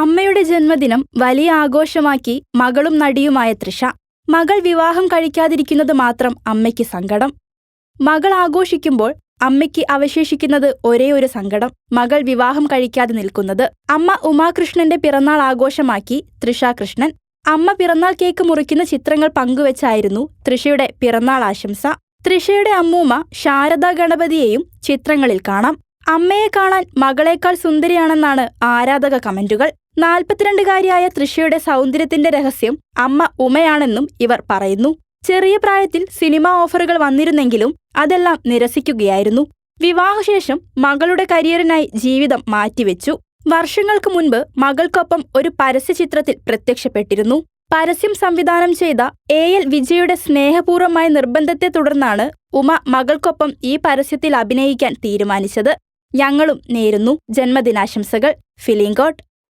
അമ്മയുടെ ജന്മദിനം വലിയ ആഘോഷമാക്കി മകളും നടിയുമായ തൃഷ. മകൾ വിവാഹം കഴിക്കാതിരിക്കുന്നത് മാത്രം അമ്മയ്ക്ക് സങ്കടം. മകൾ ആഘോഷിക്കുമ്പോൾ അമ്മയ്ക്ക് അവശേഷിക്കുന്നത് ഒരേ ഒരു സങ്കടം. മകൾ വിവാഹം കഴിക്കാതെ നിൽക്കുന്നത്. അമ്മ ഉമാകൃഷ്ണന്റെ പിറന്നാൾ ആഘോഷമാക്കി തൃഷ കൃഷ്ണൻ. അമ്മ പിറന്നാൾ കേക്ക് മുറിക്കുന്ന ചിത്രങ്ങൾ പങ്കുവച്ചായിരുന്നു തൃഷയുടെ പിറന്നാൾ ആശംസ. തൃഷയുടെ അമ്മൂമ്മ ശാരദാ ഗണപതിയെയും ചിത്രങ്ങളിൽ കാണാം. അമ്മയെ കാണാൻ മകളേക്കാൾ സുന്ദരിയാണെന്നാണ് ആരാധക കമന്റുകൾ. നാൽപ്പത്തിരണ്ടുകാരിയായ തൃഷയുടെ സൗന്ദര്യത്തിന്റെ രഹസ്യം അമ്മ ഉമയാണെന്നും ഇവർ പറയുന്നു. ചെറിയ പ്രായത്തിൽ സിനിമാ ഓഫറുകൾ വന്നിരുന്നെങ്കിലും അതെല്ലാം നിരസിക്കുകയായിരുന്നു. വിവാഹശേഷം മകളുടെ കരിയറിനായി ജീവിതം മാറ്റിവെച്ചു. വർഷങ്ങൾക്ക് മുൻപ് മകൾക്കൊപ്പം ഒരു പരസ്യചിത്രത്തിൽ പ്രത്യക്ഷപ്പെട്ടിരുന്നു. പരസ്യം സംവിധാനം ചെയ്ത എ എൽ വിജയുടെ സ്നേഹപൂർവമായ നിർബന്ധത്തെ തുടർന്നാണ് ഉമ മകൾക്കൊപ്പം ഈ പരസ്യത്തിൽ അഭിനയിക്കാൻ തീരുമാനിച്ചത്. ഞങ്ങളും നേരുന്നു. ജന്മദിനാശംസകൾ. ഫിലിംഗോട്ട്